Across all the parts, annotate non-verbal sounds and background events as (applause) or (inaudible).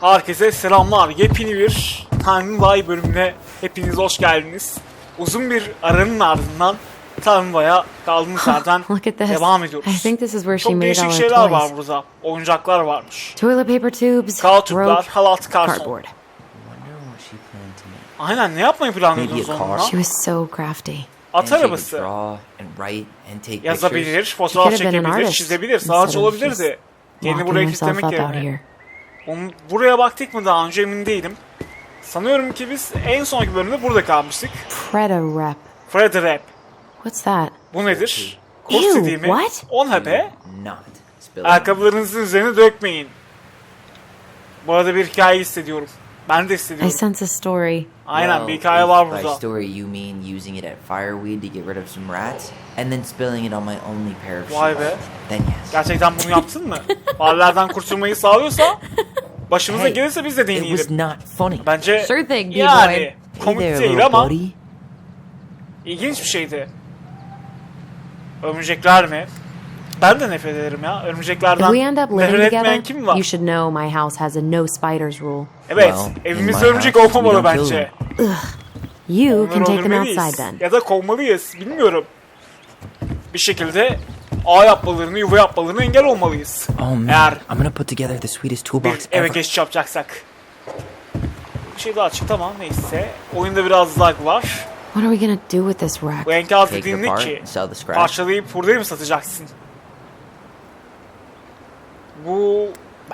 Herkese selamlar. Yepyeni bir Tanrıvay bölümüne hepiniz hoş geldiniz. Uzun bir aranın ardından Tanrıvay'a kaldığımız (laughs) yerden devam ediyoruz. I think this is where she Çok made değişik şeyler var toys. burada. Oyuncaklar varmış. Toilet paper tubes, Kauçuklar, rope, halat, karton. cardboard. Aynen ne yapmayı planlıyordunuz onunla? She was so crafty. At arabası. Yazabilir, fotoğraf çekebilir, çizebilir, sanatçı olabilirdi. Kendini buraya kilitlemek yerine. Onun, buraya baktık mı daha önce emin değilim. Sanıyorum ki biz en sonki bölümde burada kalmıştık. Preda rep. Fred Rap. What's that? Bu nedir? Kurs Ew, dediğimi. what? 10 HP. Ayakkabılarınızın üzerine dökmeyin. Bu arada bir hikaye hissediyorum. Ben de I hissediyorum. sense a story. Aynen Well, bir hikaye var By burada. story you mean using it at fireweed to get rid of some rats and then spilling it on my only pair of Vay shoes. be. Then yes. Gerçekten bunu yaptın mı? (laughs) Farelerden kurtulmayı sağlıyorsa başımıza Hey, gelirse biz de It was deneyelim. not funny. Bence Sure thing, yani Hey komik there, değil ama buddy. ilginç bir şeydi. Örümcekler mi? Ben de nefret ederim ya. If Örümceklerden we end up living nefret etmeyen together, kim var? you should know my house has a no spiders rule. Evet, Well, in my örümcek house, we olmamalı don't kill bence. You Onları can take them öldürmeliyiz. outside then. Ya da kovmalıyız. Bilmiyorum. Bir şekilde ağ yapmalarını, yuva yapmalarını engel olmalıyız. Oh man, Eğer I'm gonna put together the sweetest bir toolbox eve ever. geçiş yapacaksak. Bir şey daha çıktı ama neyse. Oyunda biraz lag var. What are we gonna do with this Bu wreck? enkaz Take it dediğin ne apart ki? and sell the scrap. Parçalayıp hurdaya mı satacaksın? Bu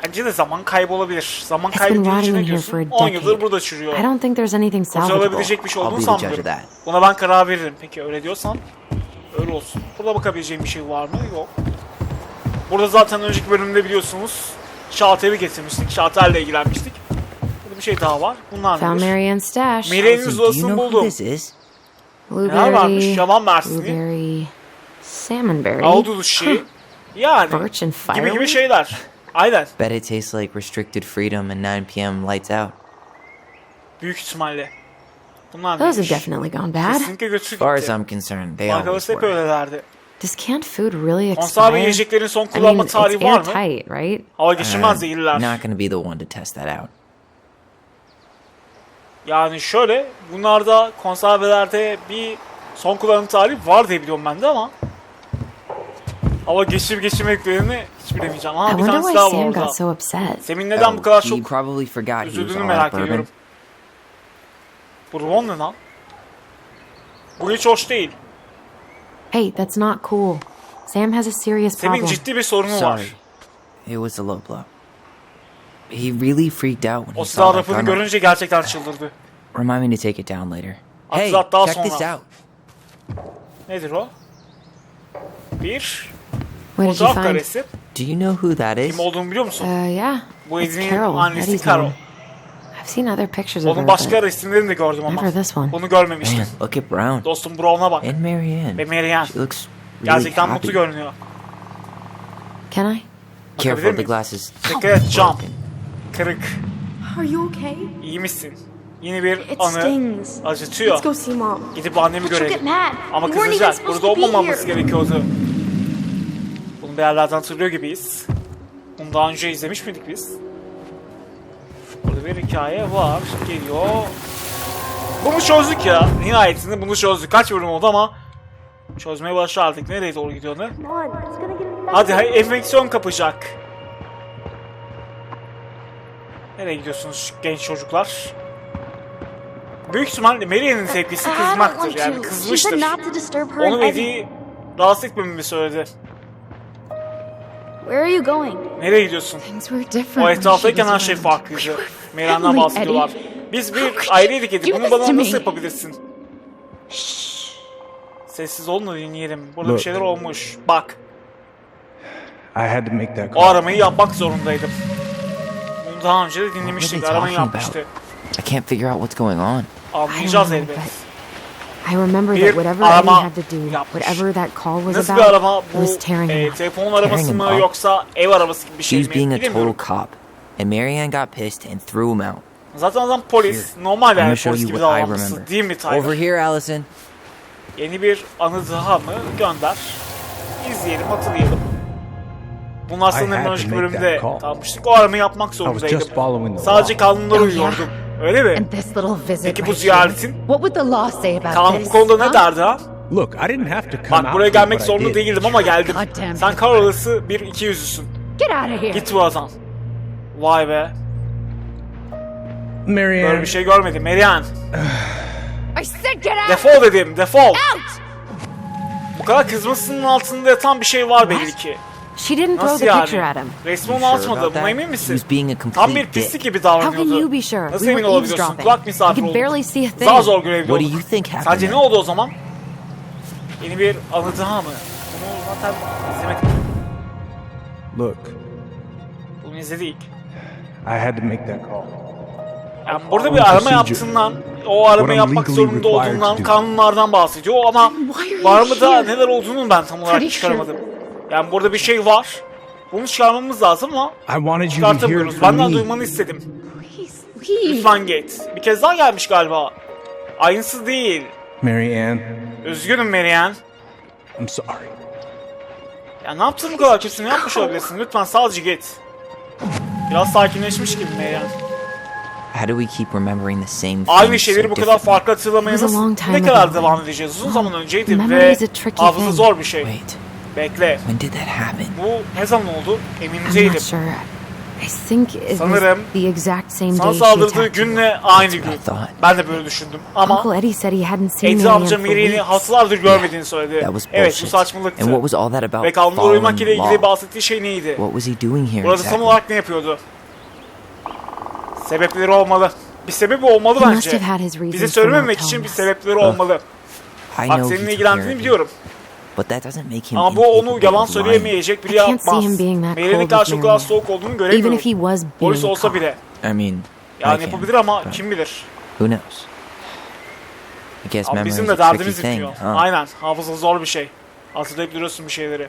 bence de zaman kaybı olabilir. Zaman kaybı deyince ne in here for a diyorsun? 10 yıldır burada çürüyor. I don't think there's anything salvageable. Kurtarabilecek bir şey I'll olduğunu be the judge sanmıyorum. of that. Buna ben karar veririm. Peki öyle diyorsan öyle olsun. Burada bakabileceğim bir şey var mı? Yok. Burada zaten önceki bölümde biliyorsunuz şalteri getirmiştik. Şalterle ilgilenmiştik. Burada bir şey daha var. Bunlar Found nedir? Marianne's stash. Marianne'in who buldum. Neler varmış? Yalan mersini. blueberry, salmonberry, Ahududu şey. Yani birch and gibi gibi şeyler. Aynen. Bet it tastes like restricted freedom and 9 p.m. lights out. Büyük ihtimalle. Bunlar Those have neymiş? definitely gone bad. Kesinlikle götü As far as gitti. I'm concerned, they always Arkadaşı hep were. öylelerdi. Does canned food really Konserve expire? yiyeceklerin son I kullanma mean, it's tarihi var mı? airtight, right? Hava geçirmez Uh, değiller. not gonna be the one to test that out. Yani şöyle bunlarda konservelerde bir son kullanım tarihi var diye biliyorum ben de ama hava geçirip geçirmediklerini hiç bilemeyeceğim. I Aha bir wonder tanesi why daha var Sam orada. got so upset. Semin neden Oh, bu kadar he çok probably forgot he was üzüldüğünü all merak that bourbon. ediyorum. Bourbon ne lan? Bu hiç hoş değil. Hey, that's not cool. Sam has a serious Semin problem. ciddi bir sorunu var. Sorry. It was a low blow. He really freaked out when O he silah saw that rafını gun. görünce gerçekten çıldırdı. Remind me to take it down later. At Hey, that daha check this sonra. out. Nedir o? Bir What did you fotoğraf find? karesi. Do you know who that is? Kim olduğunu biliyor musun? Uh, yeah. Bu It's Edwin'in Carol, annesi Eddie's Carol. mom. I've seen other pictures of Onun her, başka but resimlerini de gördüm ama. never this one. Onu görmemiştim. Man, look at Brown Dostum Brown'a bak. and Marianne. Ve Marianne. She looks really Gerçekten mutlu happy. görünüyor. Can I? Careful, Bakabilir the miyim? glass is Dikkat et jump. Kırık. Are you okay? İyi misin? Yeni bir It anı stings. acıtıyor. Let's go see mom. Gidip annemi she'll get görelim. mad. Ama We weren't even kızacak. supposed Burada to be olmamamız here. gerekiyordu. Bir yerlerden hatırlıyor gibiyiz. Bunu daha önce izlemiş miydik biz? Burada bir hikaye var. Geliyor. Bunu çözdük ya. Nihayetinde bunu çözdük. Kaç bölüm oldu ama çözmeye başardık. Nereye doğru gidiyor ne? Hadi enfeksiyon kapacak. Nereye gidiyorsunuz genç çocuklar? Büyük ihtimalle Marianne'in tepkisi kızmaktır yani kızmıştır. Onu. Eddie'yi rahatsız etmememi söyledi. Where are you going? Nereye gidiyorsun? Things were different. O etraftayken her şey farklıydı. Family, bahsediyorlar. Biz bir aileydik Eddie. Bunu bana nasıl me? yapabilirsin? Sessiz olun da dinleyelim. Burada bir şeyler olmuş. Bak. I had to make that O call. aramayı yapmak zorundaydım. Bunu daha önce de dinlemiştik. Aramayı yapmıştı. I can't figure out what's going on. Anlayacağız elbet. I remember Bir that whatever arama had to do, yapmış. whatever that call was Nasıl about, arama it bu? was tearing him E, Tearing him mı yoksa ev arabası gibi bir şey was mi? being a total cop, and Marianne got pissed and throw him out. Zaten adam polis. Normal I'm yani gonna show polis you gibi what I davranması. remember. Değil mi Tyler? Over here, Allison. Yeni bir anı daha mı? Gönder. İzleyelim, hatırlayalım. Bunlar sanırım önceki bölümde kalmıştık. O aramayı yapmak zorundaydım. Sadece kanunlara uyuyordum. Öyle mi? And this little visit Peki bu ziyaretin? here. What would the law say about Kanun bu konuda ne derdi ha? Look, I didn't have to come Bak out buraya gelmek zorunda değildim ama geldim. Sen karolası bir iki yüzlüsün. Get out of here. Git buradan. Vay be. Böyle Marianne, bir şey görmedim. Merian. I said get out. Defol dedim. Defol. Out. Bu kadar kızmasının altında yatan bir şey var belli ki. She didn't throw Nasıl the yani? picture at him. Resmi You onu sure atmadı. about Buna emin He misin? was being a Tam complete bir pislik dick. gibi How can davranıyordu. you be sure? Nasıl We emin were olabiliyorsun? eavesdropping. Kulak You misafir could oldun. barely see a Daha thing. zor What do oldun. you think happened? Sence ne then? oldu o zaman? Yeni bir anı daha mı? Bunu zaten izlemedik. look, Bunu izledik. I had to make that call. Yani burada bir arama yaptığından, o arama yapmak zorunda olduğundan, kanunlardan bahsediyor ama var mı da neler olduğunu ben tam olarak çıkaramadım. Yani burada bir şey var. Bunu çıkarmamız lazım ama çıkartamıyoruz. Benden duymanı istedim. Lütfen git. Bir kez daha gelmiş galiba. Aynısı değil. Marianne, Üzgünüm Marianne. I'm sorry. Ya ne yaptın bu kadar kötü? Ne yapmış olabilirsin? Lütfen sadece git. Biraz sakinleşmiş gibi Marianne. How do we keep remembering the same Aynı şeyleri so bu kadar farklı hatırlamaya nasıl ne kadar devam edeceğiz? Uzun zaman önceydi ve hafıza zor bir şey. Wait, Bekle. when did that happen? Bu ne zaman oldu? Emin I'm değilim. not sure. I think it was Sanırım the exact same Sana day she saldırdığı attacked you. günle aynı gün. I thought. Ben de böyle düşündüm. Ama Uncle Eddie said he hadn't seen Eddie Marianne amca for Miriam'i weeks. haftalardır görmediğini söyledi. That was Evet bu bullshit. saçmalıktı. And what was all that about Ve following uymak ile ilgili law? bahsettiği şey neydi? What was he doing here Burada tam exactly? olarak ne yapıyordu? Sebepleri olmalı. Bir sebebi olmalı He must bence. have had his reasons Bize for söylememek not için bir us. sebepleri olmalı. I Bak know seninle took ilgilendiğini care of biliyorum. you, But that doesn't make him Ama bu onu yalan söyleyemeyecek biri yapmaz. Mary'nin karşı o kadar soğuk olduğunu göremiyorum. Polis olsa bile. I mean, Yani yapabilir ama but kim bilir. Who knows? I guess memory bizim de derdimiz bitiyor. huh? Aynen. Hafıza zor bir şey. Hatırlayıp duruyorsun bir şeyleri.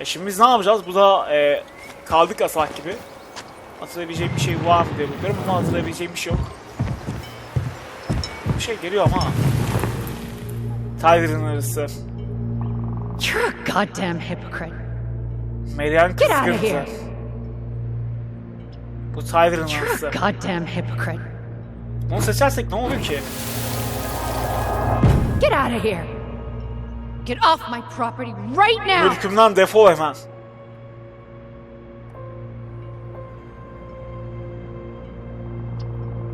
E şimdi biz ne yapacağız? Bu da e, kaldık asak gibi. Hatırlayabileceğim bir şey var mı diye bakıyorum ama hatırlayabileceğim bir şey yok. Bir şey geliyor ama. Tyler'ın arısı. You're a goddamn hypocrite. Marianne Get out of here. Bu Tyler'ın You're a goddamn hypocrite. Onu seçersek ne olur ki? Get out of here. Get off my property right now. Mülkümden defol hemen.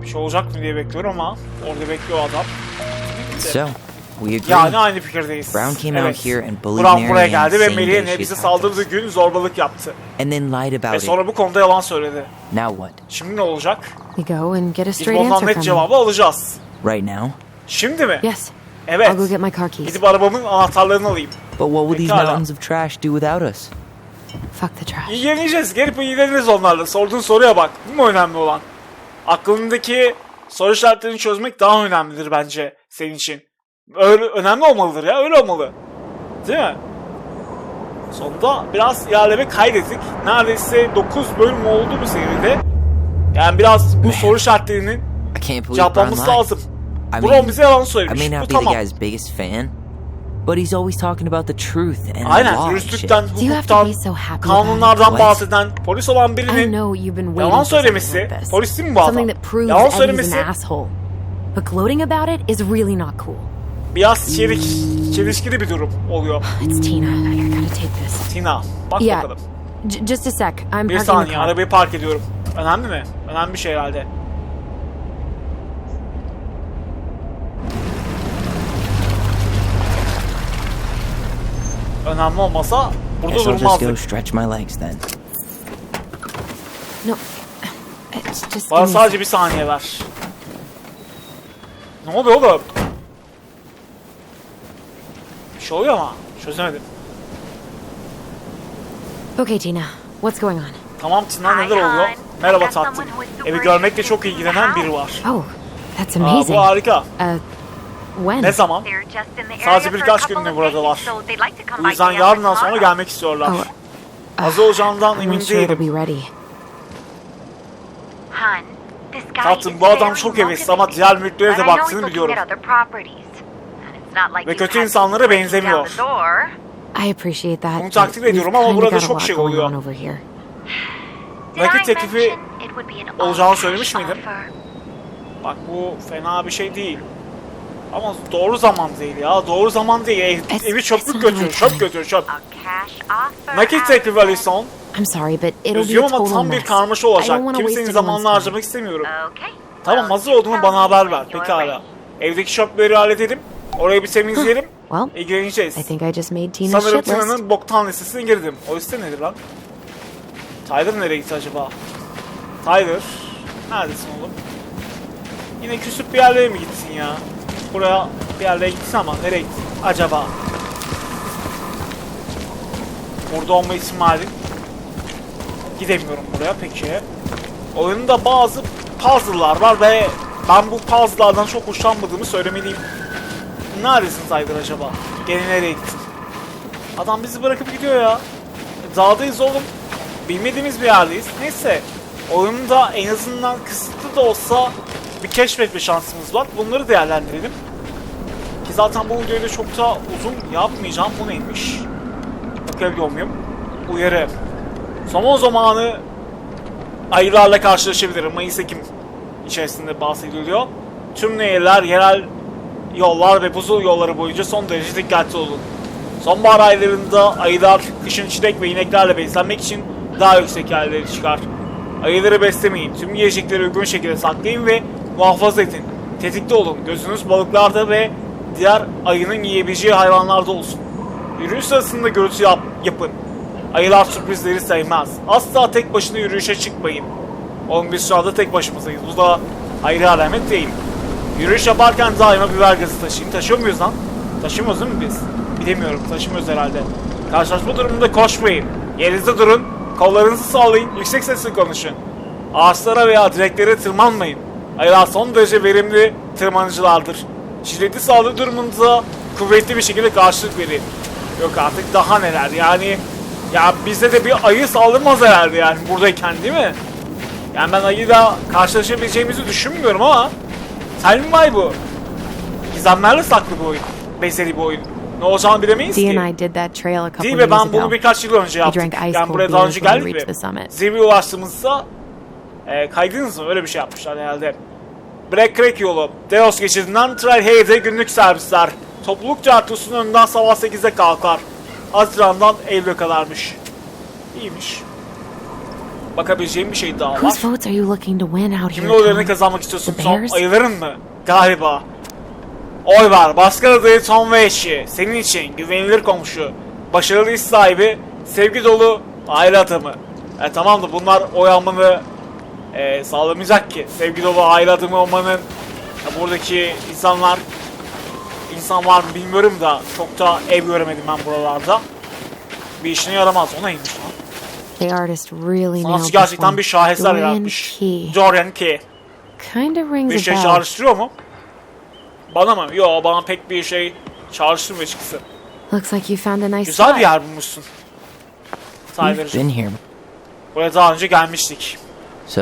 Bir şey olacak mı diye bekliyorum ama orada bekliyor adam. So, we agree. Yani aynı fikirdeyiz. Brown came out evet. here and bullied Brown buraya geldi ve Marianne attacked saldırdığı gün zorbalık yaptı. And then lied Ve about it. sonra bu konuda yalan söyledi. Now what? Şimdi ne olacak? We go and get a Biz straight bundan answer net from him. cevabı alacağız. Right now? Şimdi mi? Yes. Evet. I'll go get my car keys. Gidip arabamın anahtarlarını alayım. But what would these mountains of trash do without us? Fuck the trash. İlgileneceğiz. Gelip ilgileniriz onlarla. Sorduğun soruya bak. Bu mu önemli olan? Aklındaki soru işaretlerini çözmek daha önemlidir bence senin için. Öyle önemli olmalıdır ya. Öyle olmalı. Değil mi? Sonunda biraz ilerleme kaydettik. Neredeyse 9 bölüm oldu bu seride. Yani biraz bu soru I can't believe Brown cevaplanması lazım. I Brown mean, bize yalan I söylemiş. may Bu not be tamam. the guy's biggest fan, but he's always talking about the truth and the Aynen. law shit. Do Dürüstlükten, you have to hukuktan, be so happy about kanunlardan bahseden, polis olan? I birinin know you've been waiting Yalan söylemesi, polis değil mi bu adam? Something that proves Yalan söylemesi- an asshole. But gloating about it is really not cool. Biraz çelik, çelişkili bir durum oluyor. It's Tina. I gotta take this. Tina, bak Yeah. bakalım. J- just a sec. I'm Bir parking the saniye, car. arabayı park ediyorum. Önemli mi? Önemli bir şey herhalde. Önemli olmasa burada Guess I'll just durmazdık. go stretch my legs then. No. It's just Bana me sadece bir saniye ver. Ne oluyor oğlum? Bir şey oluyor ama çözemedim. Okay, Tina. What's going on? Tamam Tina neler oluyor? Merhaba tatlım. Evi görmekle çok ilgilenen biri var. Oh, that's Aa, amazing. bu harika. Uh, when? Ne zaman? Sadece birkaç günlüğüne buradalar. Bu yüzden yarından sonra gelmek istiyorlar. Oh, Hazır olacağımdan I'm emin değilim. be ready. Hun, this guy Tatlım, is bu adam çok hevesli ama diğer mülklere de baktığını biliyorum. Ve kötü insanlara benzemiyor. I appreciate that. Bunu takdir ediyorum ama burada çok şey going oluyor. on over here. Did Nakit teklifi mention it would be an olacağını söylemiş miydim? offer? Bak bu fena bir şey değil. Ama doğru zaman değil ya. Doğru zaman değil. Ev, evi çöplük götürüyor. Çöp götürüyor çöp. Nakit teklifi Alison. I'm sorry, but it'll be ama tam bir karmaşa I olacak. Kimsenin waste zamanını harcamak time. istemiyorum. Okay. Tamam hazır olduğunu bana haber ver. Pekala. Evdeki çöpleri halledelim. Orayı bir temizleyelim. (gasps) Well, İlgileneceğiz. I think I just made Tina's Sanırım shit list. Tina'nın boktan listesine girdim. O liste nedir lan? Tyler nereye gitti acaba? Tyler. Neredesin oğlum? Yine küsüp bir yerlere mi gitsin ya? Buraya bir yerlere gitsin ama nereye gitsin acaba? Burada olma ihtimali gidemiyorum buraya peki. Oyunda bazı puzzle'lar var ve ben bu puzzle'lardan çok hoşlanmadığımı söylemeliyim. Neredesin Tyler acaba? Gene nereye gittin? Adam bizi bırakıp gidiyor ya. Dağdayız oğlum. Bilmediğimiz bir yerdeyiz. Neyse. Oyunda en azından kısıtlı da olsa bir keşfetme şansımız var. Bunları değerlendirelim. Ki zaten bu videoyu da çok da uzun yapmayacağım. Bu neymiş? Bakabiliyor muyum? Uyarı. Somon zamanı ayılarla karşılaşabilirim. Mayıs-Ekim içerisinde bahsediliyor. Tüm nehirler, yerel yollar ve buzul yolları boyunca son derece dikkatli olun. Sonbahar aylarında ayılar kışın çilek ve ineklerle beslenmek için daha yüksek yerlere çıkar. Ayıları beslemeyin. Tüm yiyecekleri uygun şekilde saklayın ve muhafaza edin. Tetikte olun. Gözünüz balıklarda ve diğer ayının yiyebileceği hayvanlarda olsun. Yürüyüş sırasında gürültü yap, yapın. Ayılar sürprizleri sevmez. Asla tek başına yürüyüşe çıkmayın. Oğlum biz şu anda tek başımızdayız. Bu da ayrı alamet değil. Yürüyüş yaparken daima biber gazı taşıyın. Taşıyor muyuz lan? Taşımıyoruz değil mi biz? Bilemiyorum. Taşımıyoruz herhalde. Karşılaşma durumunda koşmayın. Yerinizde durun. Kollarınızı sallayın. Yüksek sesle konuşun. Ağaçlara veya direklere tırmanmayın. Ayılar son derece verimli tırmanıcılardır. Şiddetli saldırı durumunda kuvvetli bir şekilde karşılık verin. Yok artık daha neler yani. Ya bizde de bir ayı saldırmaz herhalde yani buradayken değil mi? Yani ben ayıyla karşılaşabileceğimizi düşünmüyorum ama Tell me why bu. Gizemlerle saklı bir oyun. Bezeli bir oyun. Ne olacağını bilemeyiz ki. and I did that trail a couple Değil years ve ben ago. bunu birkaç yıl önce yaptık. drank ice Yani cold buraya daha önce beers when we geldik reached mi? the summit. Zirveye ulaştığımızda e, kaydınız mı? Öyle bir şey yapmışlar herhalde. Black Creek yolu. Deos geçidinden Trailhead'e günlük servisler. Topluluk tiyatrosunun önünden sabah 8'de kalkar. Haziran'dan Eylül'e kadarmış. İyiymiş. Bakabileceğim bir şey daha var. Whose votes are you looking to win out Kimin here, oylarını Tom? kazanmak istiyorsun The Tom? Bears? Ayıların mı? Galiba. Oy var. Başkan adayı Tom ve eşi. Senin için güvenilir komşu. Başarılı iş sahibi. Sevgi dolu aile adamı. E, tamam da bunlar oy almanı e, sağlamayacak ki. Sevgi dolu aile adamı olmanın e, buradaki insanlar insan var mı bilmiyorum da çok da ev göremedim ben buralarda. Bir işine yaramaz. O neymiş lan? The artist really nailed Sanatçı this gerçekten one. bir şaheser Dorian yaratmış. Key. Dorian Key. Kinda rings Bir a şey bell. çağrıştırıyor mu? Bana mı? Yo bana pek bir şey çağrıştırmıyor açıkçası. Looks like you found a nice Güzel bir spot. yer bulmuşsun. We've Tyler'cığım. been here. Buraya daha önce gelmiştik. So,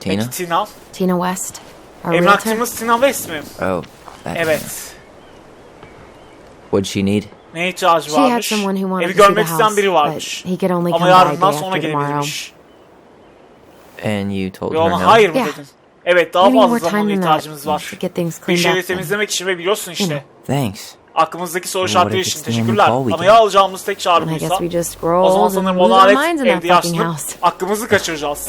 Tina? Peki Tina? Tina West, our realtor. Emlakçımız Tina West mi? Oh, that. Tina. Evet. What'd she need? Ne ihtiyacı She had varmış? someone who wanted Evi görmek the isteyen house, biri but varmış. he could only Ama come by yarından sonra gelebilirmiş. And you told Ve her ona no? hayır mı Yeah. dedin? Evet daha We need fazla more zamana time than ihtiyacımız that var. to get things Bir cleaned şeyleri up. and- temizlemek için ve biliyorsun işte. Thanks. Aklımızdaki soru What if işaretleri it's için the only teşekkürler. call we Ama get? ya alacağımız tek çağrı And I guess buysa we just o zaman and sanırım lose onu our alet minds in evde that fucking yaşlanıp house. aklımızı kaçıracağız.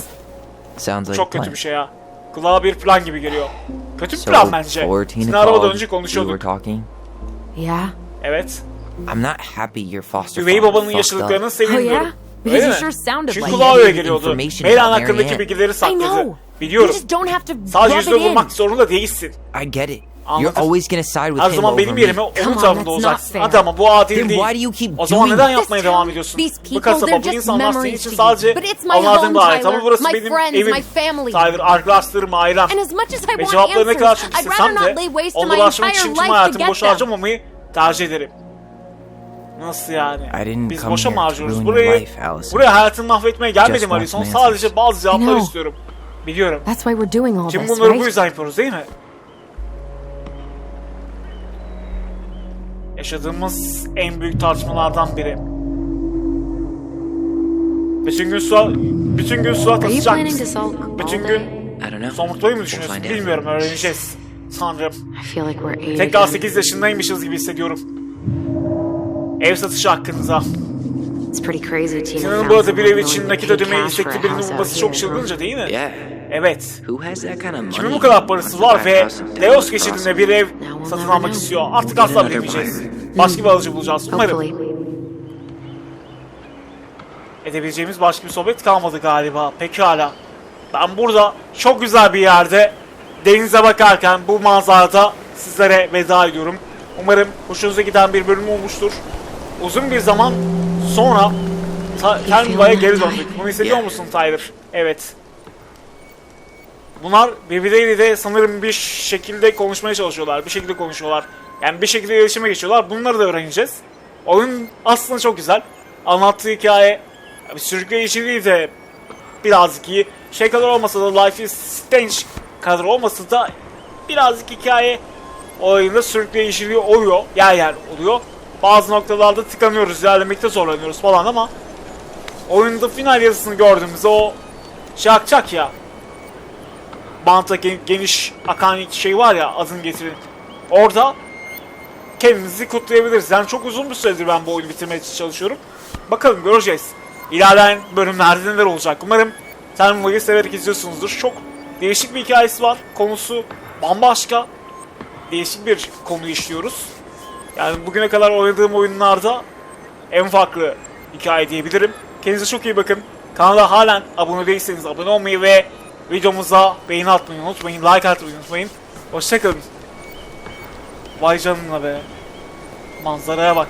Sounds like Çok a kötü plan. bir şey ya. Kulağa bir plan gibi geliyor. Kötü bir So, plan bence. before Tina Tina arabadan called, önce we were konuşuyorduk. talking. Yeah? Evet. I'm not happy your foster Üvey father babanın fucked yaşadıklarını up. Oh sevinmiyorum. yeah? Because Öyle you mi? sure sounded Çünkü like kulağa it. öyle geliyordu. Information Meylan about hakkındaki Marianne. bilgileri I sakladı. know. You Biliyorum. just don't have to Sadece rub yüzüne it in. vurmak zorunda değilsin. I get it. Anladım. You're always gonna side with Her him zaman over benim me. yerime onun Come on, tarafında that's not olacaksın. fair. Hadi ama bu adil Then değil. why do you keep O zaman doing neden this? yapmaya devam ediyorsun? These Bu people, kasaba they're bu just insanlar senin memories için to sadece. But it's my home, bir ait. Ama Tyler. burası My benim friends, evim. my family. Tyler, arkadaşlarım, ailem. And as much as I Ve want cevapları ne kadar answers, çok I'd rather istesem not de lay waste to my entire için tüm life to hayatımı get boşa them. harcamamayı tercih ederim. Nasıl yani? I didn't Biz come boşa here mı to harcıyoruz? Burayı, life, Allison. buraya hayatını mahvetmeye gelmedim Alison. Sadece bazı cevaplar know. istiyorum. Biliyorum. That's why we're doing all Tüm this, bunları bu yüzden yapıyoruz değil mi? yaşadığımız en büyük tartışmalardan biri. Bütün gün su bütün gün planning to mısın? Bütün gün I don't know. somurtmayı mı düşünüyorsun? Bilmiyorum öğreneceğiz. Eight Tekrar again. 8 yaşındaymışız gibi hissediyorum. Ev satışı hakkınıza. It's pretty crazy Tina Sinan'ın found bu arada bir ev için nakit a istekli birinin bulması çok çılgınca değil mi? Evet. Kimin bu kadar parası var ve Delos geçidinde bir ev satın almak istiyor. Artık asla bilemeyeceğiz. Başka bir alıcı bulacağız. Umarım edebileceğimiz başka bir sohbet kalmadı galiba. Pekala. Ben burada çok güzel bir yerde denize bakarken bu manzarada sizlere veda ediyorum. Umarım hoşunuza giden bir bölüm olmuştur. Uzun bir zaman sonra Termiba'ya geri döndük. Bunu hissediyor Yeah. musun Tyler? Evet. Bunlar birbirleriyle de sanırım bir şekilde konuşmaya çalışıyorlar. Bir şekilde konuşuyorlar. Yani bir şekilde iletişime geçiyorlar. Bunları da öğreneceğiz. Oyun aslında çok güzel. Anlattığı hikaye bir sürükleyiciliği de birazcık iyi. Şey kadar olmasa da Life is Strange kadar olmasa da birazcık hikaye oyunda sürükleyiciliği oluyor. Yer yer oluyor. Bazı noktalarda tıkanıyoruz, ilerlemekte zorlanıyoruz falan ama oyunda final yazısını gördüğümüzde o şey akacak ya banta gen- geniş akan şey var ya adını getirin. Orada kendimizi kutlayabiliriz. Yani çok uzun bir süredir ben bu oyunu bitirmeye çalışıyorum. Bakalım göreceğiz. İlerleyen bölümlerde neler olacak. Umarım Terminal'ı severek izliyorsunuzdur. Çok değişik bir hikayesi var. Konusu bambaşka. Değişik bir konu işliyoruz. Yani bugüne kadar oynadığım oyunlarda en farklı hikaye diyebilirim. Kendinize çok iyi bakın. Kanala halen abone değilseniz abone olmayı ve videomuza beğeni atmayı unutmayın. Like atmayı unutmayın. Hoşçakalın. Vay canına be. Manzaraya bak.